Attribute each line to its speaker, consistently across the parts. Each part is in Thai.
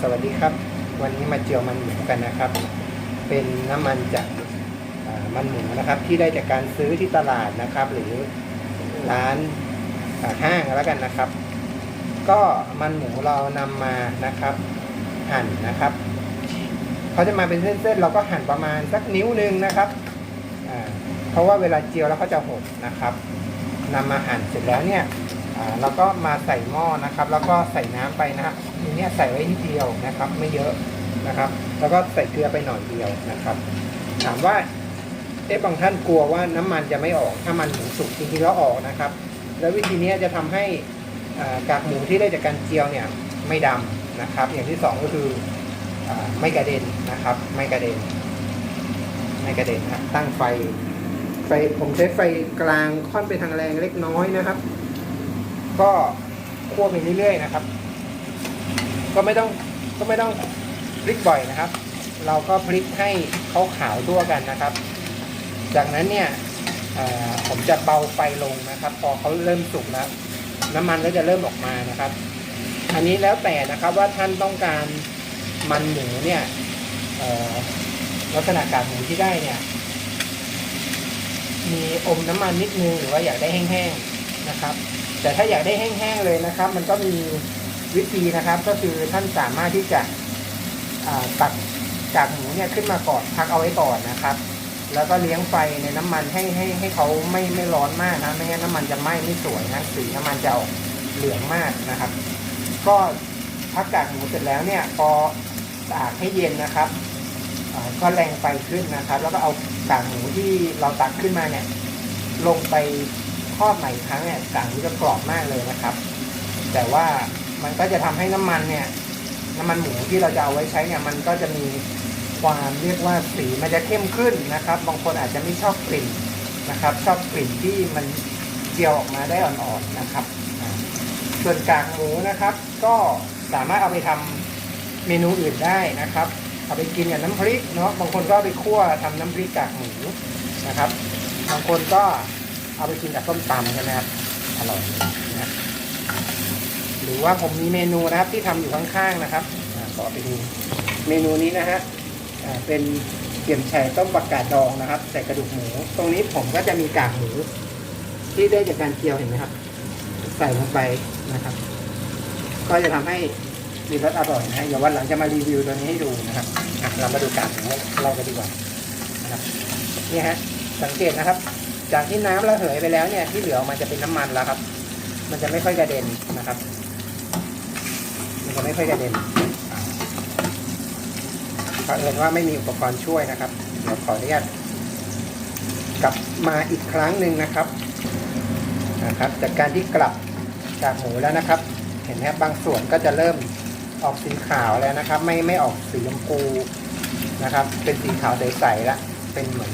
Speaker 1: สวัสดีครับ วันนี้มาเจียวมันหมูกันนะครับ เป็นน้ำมันจากมันหมูนะครับ ที่ได้จากการซื้อที่ตลาดนะครับ หรือร้านห้างแล้วกันนะครับ ก็มันหมูเรานำมานะครับ หั่นนะครับเขาจะมาเป็นเส้นๆเราก็หั่นประมาณสักนิ้วหนึ่งนะครับเพราะว่าเวลาเจียวแล้วเขาจะหดนะครับนำมาหั่นเสร็จแล้วเนี่ยอ่าก็มาใส่หม้อนะครับ แล้วก็ใส่น้ำไปนะครับ เนี้ยใส่ไว้นิดเดียวนะครับ ไม่เยอะนะครับ แล้วก็ใส่เกลือไปหน่อยเดียวนะครับ ถามว่าเอ๊ะบางท่านกลัวว่าน้ำมันจะไม่ออกถ้ามันหมูสุกจริงๆแล้วออกนะครับ แล้ววิธีนี้จะทำให้กากหมูที่ได้จากการเจียวเนี่ยไม่ดำนะครับ อย่างที่สองก็คืออไม่กระเด็นนะครับ ไม่กระเด็น ไม่กระเด็นนะตั้งไฟไฟผมใช้ไฟกลางค่อนไปทางแรงเล็กน้อยนะครับ ก็คั่วไปเรื่อยๆนะครับ ก็ไม่ต้องก็ไม่ต้องพลิกบ่อยนะครับ เราก็พลิกให้เขาขาวทั่วกันนะครับ จากนั้นเนี่ยผมจะเบาไฟลงนะครับ พอเขาเริ่มสุกแล้ว น้ำมันก็จะเริ่มออกมานะครับ อันนี้แล้วแต่นะครับว่าท่านต้องการมันหมูเนี่ยลักษณะกากหมูที่ได้เนี่ย มีอมน้ำมันนิดนึงหรือว่าอยากได้แห้งๆนะครับ แต่ถ้าอยากได้แห้งๆเลยนะครับ มันก็มี วิธีนะครับก็คือท่านสามารถที่จะตักกากหมูเนี่ยขึ้นมาก่อนพักเอาไว้ก่อนนะครับ แล้วก็เลี้ยงไฟในน้ำมันให้ให้ให้เขาไม่ไม่ร้อนมากนะไม่งั้นน้ำมันจะไหม้ไม่สวยนะสีน้ำมันจะออกเหลืองมากนะครับ ก็พักกากหมูเสร็จแล้วเนี่ยพอตากให้เย็นนะครับก็แรงไฟขึ้นนะครับ แล้วก็เอากากหมูที่เราตักขึ้นมาเนี่ย ลงไปทอดใหม่ครั้งเนี่ยกากหมูจะกรอบมากเลยนะครับ แต่ว่า มันก็จะทำให้น้ำมันเนี่ย น้ำมันหมูที่เราจะเอาไว้ใช้เนี่ย มันก็จะมีความเรียกว่าสีมันจะเข้มขึ้นนะครับ บางคนอาจจะไม่ชอบกลิ่นนะครับ ชอบกลิ่นที่มันเจียวออกมาได้อ่อนๆนะครับ ส่วนกากหมูนะครับ ก็สามารถเอาไปทำเมนูอื่นได้นะครับ เอาไปกินกับน้ำพริกเนาะบางคนก็เอาไปคั่วทำน้ำพริกกากหมูนะครับ บางคนก็เอาไปกินกับส้มตำใช่ไหมครับอร่อยนะ หรือว่าผมมีเมนูนะครับที่ทำอยู่ข้างๆนะครับอ่าขอไปดูเมนูนี้นะฮะเป็นเกี่ยมแฉต้มปักกาดดองนะครับ ใส่กระดูกหมู ตรงนี้ผมก็จะมีกากหมูที่ได้จากการเคี่ยวเห็นไหมครับ ใส่ลงไปนะครับ ก็จะทำให้มีรสอร่อยนะเดี๋ยววันหลังจะมารีวิวตัวนี้ให้ดูนะครับเรามาดูกากหมูเรากันดีกว่านะครับนี่ฮะสังเกตนะครับ จากที่น้ำระเหยไปแล้วเนี่ยที่เหลือออกมาจะเป็นน้ำมันแล้วครับ มันจะไม่ค่อยกระเด็นนะครับ จะไม่ค่อยกระเด็นเผอิญว่าไม่มีอุปกรณ์ช่วยนะครับ เดี๋ยวขออนุญาตกลับมาอีกครั้งหนึ่งนะครับนะครับจากการที่กลับจากหมูแล้วนะครับ เห็นไหมบบางส่วนก็จะเริ่มออกสีขาวแล้วนะครับ ไม่ไม่ออกสีชมพูนะครับ เป็นสีขาวใสๆแล้วเป็นเหมือน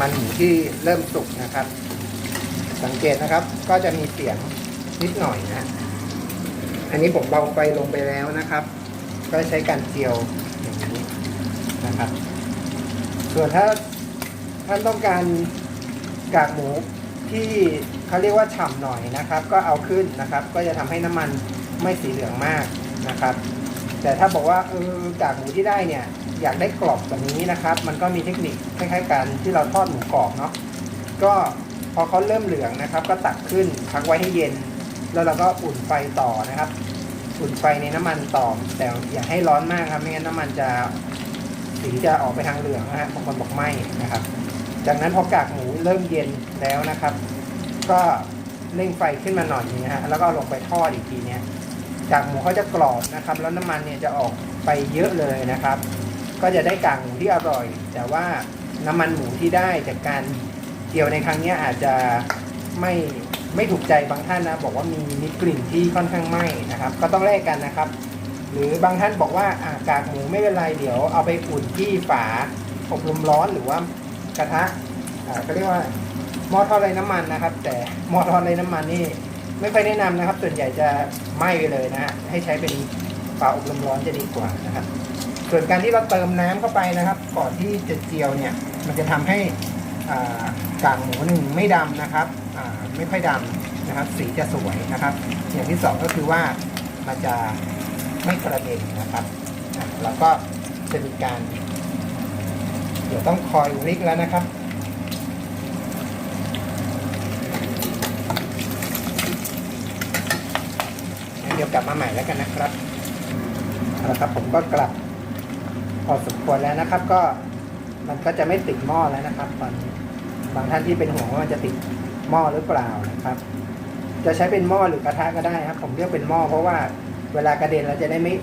Speaker 1: มันหมูที่เริ่มสุกนะครับ สังเกตนะครับก็จะมีเสียงนิดหน่อยนะ อันนี้ผมเบาไฟลงไปแล้วนะครับ ก็ใช้การเจียวอย่างนี้นะครับ ส่วนถ้าท่านต้องการกากหมูที่เขาเรียกว่าฉ่ำหน่อยนะครับ ก็เอาขึ้นนะครับ ก็จะทำให้น้ำมันไม่สีเหลืองมากนะครับ แต่ถ้าบอกว่าเออกากหมูที่ได้เนี่ย อยากได้กรอบแบบนี้นะครับ มันก็มีเทคนิคคล้ายๆกันที่เราทอดหมูกรอบเนาะก็พอเขาเริ่มเหลืองนะครับ ก็ตักขึ้นพักไว้ให้เย็น แล้วเราก็อุ่นไฟต่อนะครับ อุ่นไฟในน้ำมันต่อ แต่อย่าให้ร้อนมากครับ ไม่งั้นน้ำมันจะสีจะออกไปทางเหลืองนะฮะบางคนบอกไหมนะครับ จากนั้นพอกากหมูเริ่มเย็นแล้วนะครับ ก็เร่งไฟขึ้นมาหน่อยนึงนะฮะแล้วก็ลงไปทอดอีกทีเนี้ยกากหมูเขาจะกรอบนะครับ แล้วน้ำมันเนี่ยจะออกไปเยอะเลยนะครับ ก็จะได้กากหมูที่อร่อย แต่ว่าน้ำมันหมูที่ได้จากการเจียวในครั้งนี้อาจจะไม่ ไม่ถูกใจบางท่านนะบอกว่ามีมีกลิ่นที่ค่อนข้างไหม้นะครับ ก็ต้องแลกกันนะครับ หรือบางท่านบอกว่าอากากหมูไม่เป็นไรเดี๋ยวเอาไปอุ่นที่ฝาอบลมร้อนหรือว่ากระทะอ่าก็เรียกว่าหม้อทอดไร้น้ำมันนะครับ แต่หม้อทอดไร้น้ำมันนี่ไม่ค่อยแนะนำนะครับ ส่วนใหญ่จะไหม้ไปเลยนะฮะให้ใช้เป็นฝาอบลมร้อนจะดีกว่านะครับ ส่วนการที่เราเติมน้ำเข้าไปนะครับ ก่อนที่จะเจียวเนี่ยมันจะทำให้อ่ากากหมูหนึ่งไม่ดำนะครับ ไม่ค่อยดำนะครับ สีจะสวยนะครับ อย่างที่สองก็คือว่ามันจะไม่กระเด็นนะครับแล้วก็จะมีการ เดี๋ยวต้องคอยพลิกแล้วนะครับเดี๋ยวกลับมาใหม่แล้วกันนะครับเอาละครับผมก็กลับพอสมควรแล้วนะครับ ก็มันก็จะไม่ติดหม้อแล้วนะครับตอนนี้บางท่านที่เป็นห่วงว่ามันจะติด หม้อหรือเปล่านะครับ จะใช้เป็นหม้อหรือกระทะก็ได้ครับ ผมเลือกเป็นหม้อเพราะว่าเวลากระเด็นเราจะได้ไม่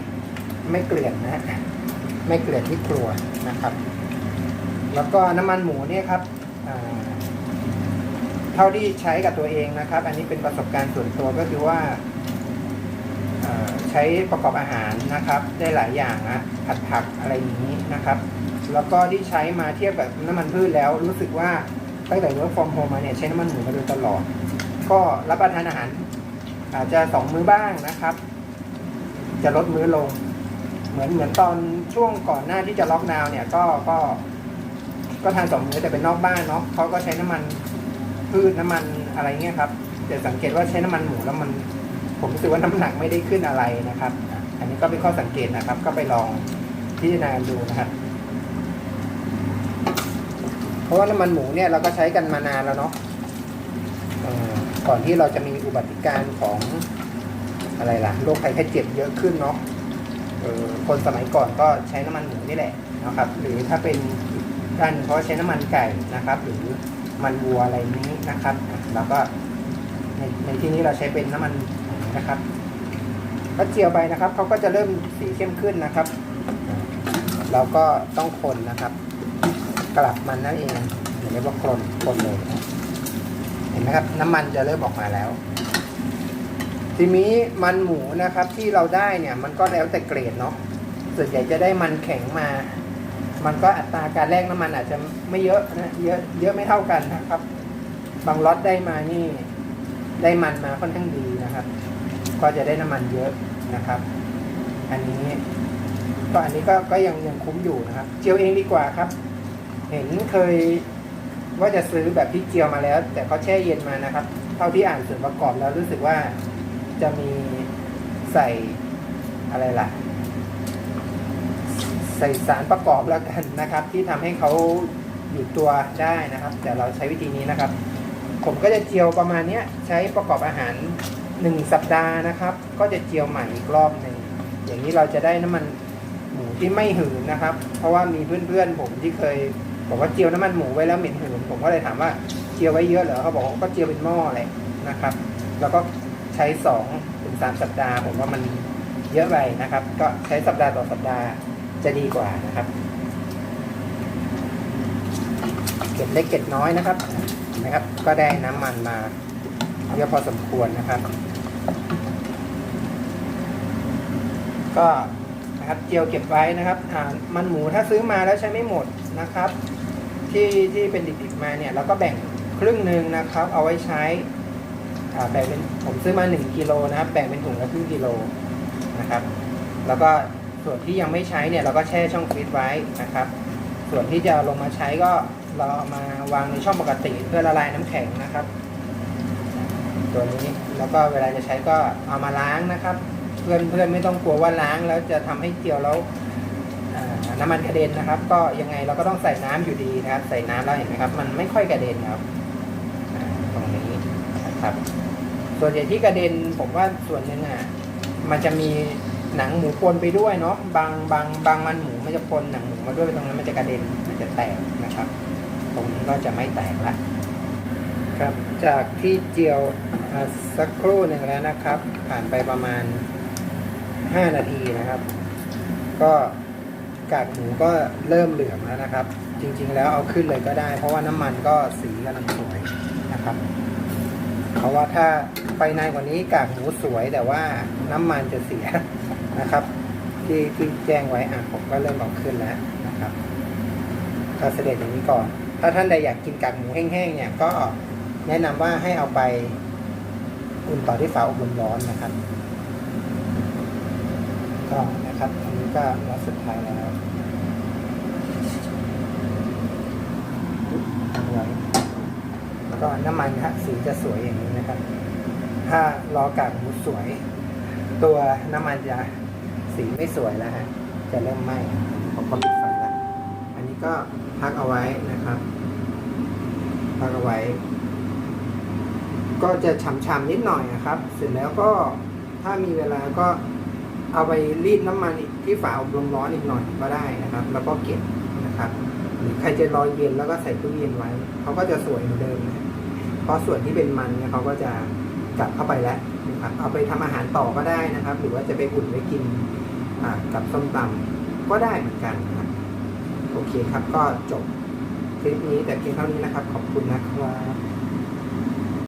Speaker 1: ไม่เกลื่อนนะไม่เกลื่อนที่ครัวนะครับ แล้วก็น้ำมันหมูเนี่ยครับเท่าที่ใช้กับตัวเองนะครับ อันนี้เป็นประสบการณ์ส่วนตัวก็คือว่าใช้ประกอบอาหารนะครับ ได้หลายอย่างนะผัดผักอะไรอย่างนี้นะครับ แล้วก็ที่ใช้มาเทียบกับน้ำมันพืชแล้วรู้สึกว่า ตั้งแต่ work from home มาเนี่ยใช้น้ำมันหมูมาโดยตลอด ก็รับประทานอาหาร อาจจะสองมื้อบ้างนะครับ จะลดมื้อลง เหมือนเหมือนตอนช่วงก่อนหน้าที่จะล็อกดาวน์เนี่ยก็ก็ ก็ทานสองมื้อแต่เป็นนอกบ้านเนาะเขาก็ใช้น้ำมันพืชน้ำมันอะไรเงี้ยครับจะสังเกตว่าใช้น้ำมันหมูแล้วมัน ผมรู้สึกว่าน้ำหนักไม่ได้ขึ้นอะไรนะครับ อันนี้ก็เป็นข้อสังเกตนะครับ ก็ไปลองพิจารณาดูนะครับ ราะว่าน้ำมันหมูเนี่ยเราก็ใช้กันมานานแล้วเนาะก่อนที่เราจะมีอุบัติการณ์ของอะไรล่ะโรคภัยไข้เจ็บเยอะขึ้นเนาะคนสมัยก่อนก็ใช้น้ำมันหมูนี่แหละนะครับ หรือถ้าเป็นด้านเขาใช้น้ำมันไก่นะครับ หรือมันวัวอะไรนี้นะครับแล้วก็ในในที่นี้เราใช้เป็นน้ำมันนะครับก็เจียวไปนะครับเขาก็จะเริ่มสีเข้มขึ้นนะครับ เราก็ต้องคนนะครับ กลับมันนั่นเองเรียกว่าคนคนเลยเห็นไหมครับ น้ำมันจะเริ่มออกมาแล้ว ทีนี้มันหมูนะครับที่เราได้เนี่ยมันก็แล้วแต่เกรดเนาะส่วนใหญ่จะได้มันแข็งมา มันก็อัตราการแลกน้ำมันอาจจะไม่เยอะนะเยอะเยอะไม่เท่ากันนะครับ บางล็อตได้มานี่ ได้มันมาค่อนข้างดีนะครับ ก็จะได้น้ำมันเยอะนะครับ อันนี้ก็อันนี้ก็ก็ยังยังคุ้มอยู่นะครับ เจียวเองดีกว่าครับ เห็นเคยว่าจะซื้อแบบที่เจียวมาแล้ว แต่เขาแช่เย็นมานะครับ เท่าที่อ่านส่วนประกอบแล้วรู้สึกว่าจะมีใส่อะไรล่ะ ใส่สารประกอบแล้วกันนะครับ ที่ทำให้เขาอยู่ตัวได้นะครับ แต่เราใช้วิธีนี้นะครับ ผมก็จะเจียวประมาณนี้ใช้ประกอบอาหารหนึ่งสัปดาห์นะครับ ก็จะเจียวใหม่อีกรอบหนึ่งอย่างนี้เราจะได้น้ำมันหมูที่ไม่หืนนะครับ เพราะว่ามีเพื่อนๆผมที่เคย บอกว่าเจียวน้ำมันหมูไว้แล้วเหม็นหืนผมก็เลยถามว่าเจียวไว้เยอะเหรอเขาบอกว่าก็เจียวเป็นหม้อแหละนะครับ แล้วก็ใช้สองถึงสามสัปดาห์ ผมว่ามันเยอะไปนะครับ ก็ใช้สัปดาห์ต่อสัปดาห์จะดีกว่านะครับเก็บเล็กเก็บน้อยนะครับนะครับ ก็ได้น้ำมันมาเยอะพอสมควรนะครับ ก็นะครับเจียวเก็บไว้นะครับมันหมูถ้าซื้อมาแล้วใช้ไม่หมด นะครับ ที่ที่เป็นดิบๆมาเนี่ยเราก็แบ่งครึ่งหนึ่งนะครับ เอาไว้ใช้แบ่งเป็นผมซื้อมา 1กิโลนะครับ แบ่งเป็นถุงละครึ่งกิโลนะครับ แล้วก็ส่วนที่ยังไม่ใช้เนี่ยเราก็แช่ช่องฟรีซไว้นะครับ ส่วนที่จะลงมาใช้ก็เราเอามาวางในช่องปกติเพื่อละลายน้ำแข็งนะครับ ตัวนี้แล้วก็เวลาจะใช้ก็เอามาล้างนะครับ เพื่อนเพื่อนไม่ต้องกลัวว่าล้างแล้วจะทำให้เจียวแล้ว น้ำมันกระเด็นนะครับ ก็ยังไงเราก็ต้องใส่น้ำอยู่ดีนะครับ ใส่น้ำแล้วเห็นไหมครับ มันไม่ค่อยกระเด็นครับตรงนี้นะครับ ส่วนใหญ่ที่กระเด็นผมว่าส่วนหนึ่งอะมันจะมีหนังหมูปนไปด้วยเนาะบางบางบางมันหมูมันจะปนหนังหมูมาด้วยตรงนั้นมันจะกระเด็นมันจะแตกนะครับ ตรงนี้ก็จะไม่แตกละครับจากที่เจียวสักครู่หนึ่งแล้วนะครับ ผ่านไปประมาณ 5 นาทีนะครับ ก็ กากหมูก็เริ่มเหลืองแล้วนะครับ จริงๆแล้วเอาขึ้นเลยก็ได้ เพราะว่าน้ำมันก็สีกำลังสวยนะครับ เพราะว่าถ้าไปนานกว่านี้กากหมูสวยแต่ว่าน้ำมันจะเสียนะครับ ที่ที่แจ้งไว้อะผมก็เริ่มเอาขึ้นแล้วนะครับก็เสด็จอย่างนี้ก่อน ถ้าท่านใดอยากกินกากหมูแห้งๆเนี่ยก็แนะนำว่าให้เอาไปอุ่นต่อที่ฝาอบลมร้อนนะครับ็นะครับอันนี้ก็ล็อตสุดท้ายแล้วเอาไว้ก็น้ำมันฮะสีจะสวยอย่างนี้นะครับ ถ้ารอกากหมูสวย ตัวน้ำมันจะสีไม่สวยแล้วฮะจะเริ่มไหม้ผมก็ปิดไฟละอันนี้ก็พักเอาไว้นะครับ พักเอาไว้ ก็จะฉ่ำๆนิดหน่อยนะครับ เสร็จแล้วก็ถ้ามีเวลาก็ เอาไปรีดน้ำมันอีกที่ฝาอบลมร้อนอีกหน่อยก็ได้นะครับ แล้วก็เก็บนะครับหรือใครจะรอเย็นแล้วก็ใส่ตู้เย็นไว้เขาก็จะสวยเหมือนเดิมนะเพราะส่วนที่เป็นมันเนี่ยเขาก็จะกลับเข้าไปแล้วนะครับเอาไปทำอาหารต่อก็ได้นะครับ หรือว่าจะไปอุ่นไว้กินกับส้มตำก็ได้เหมือนกันนะครับโอเคครับก็จบคลิปนี้แต่เพียงเท่านี้นะครับ ขอบคุณนะครับ